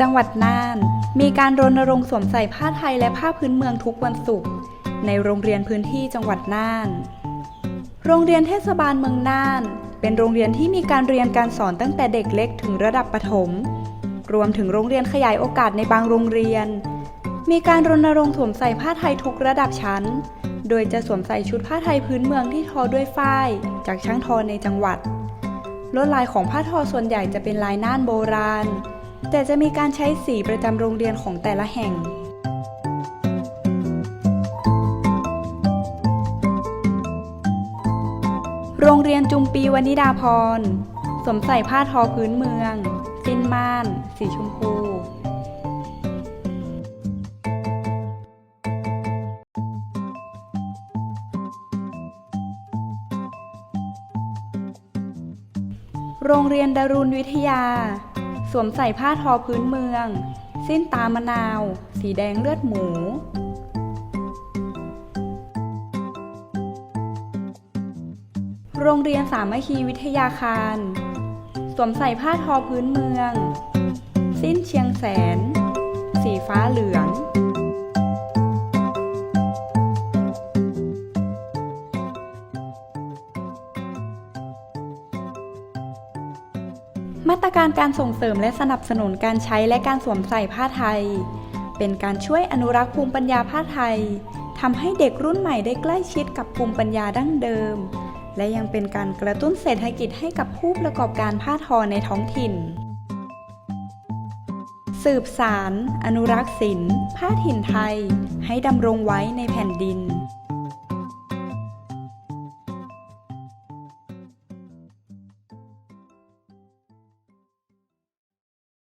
จังหวัดน่าน มีการรณรงค์สวมใส่ผ้าไทยและผ้าพื้นเมืองทุกวันศุกร์ในโรงเรียนพื้นที่จังหวัดน่าน โรงเรียนเทศบาลเมืองน่าน เป็นโรงเรียนที่มีการเรียนการสอนตั้งแต่เด็กเล็กถึงระดับประถม รวมถึงโรงเรียนขยายโอกาสในบางโรงเรียน มีการรณรงค์สวมใส่ผ้าไทยทุกระดับชั้น โดยจะสวมใส่ชุดผ้าไทยพื้นเมืองที่ทอด้วยฝ้าย จากช่างทอในจังหวัดลวดลายของผ้าทอส่วนใหญ่จะเป็นลายน่านโบราณ แต่จะมีการใช้สีประจำโรงเรียนของแต่ละแห่ง โรงเรียนจุมปีวนิดาพร สวมใส่ผ้าทอพื้นเมือง สิ้นม่าน สีชมพูโรงเรียนดารุณวิทยา สวมใส่ผ้าทอพื้นเมือง สิ้นตามะนาว สีแดงเลือดหมู โรงเรียนสามัคคีวิทยาคาร สวมใส่ผ้าทอพื้นเมือง สิ้นเชียงแสน สีฟ้าเหลือง มาตรการการส่งเสริมและสนับสนุนการใช้และการสวมใส่ผ้าไทย เป็นการช่วยอนุรักษ์ภูมิปัญญาผ้าไทยทำให้เด็กรุ่นใหม่ได้ใกล้ชิดกับภูมิปัญญาดั้งเดิม และยังเป็นการกระตุ้นเศรษฐกิจให้กับผู้ประกอบการผ้าทอในท้องถิ่น สืบสาร อนุรักษ์ศิลป์ผ้าถิ่นไทย ให้ดำรงไว้ในแผ่นดิน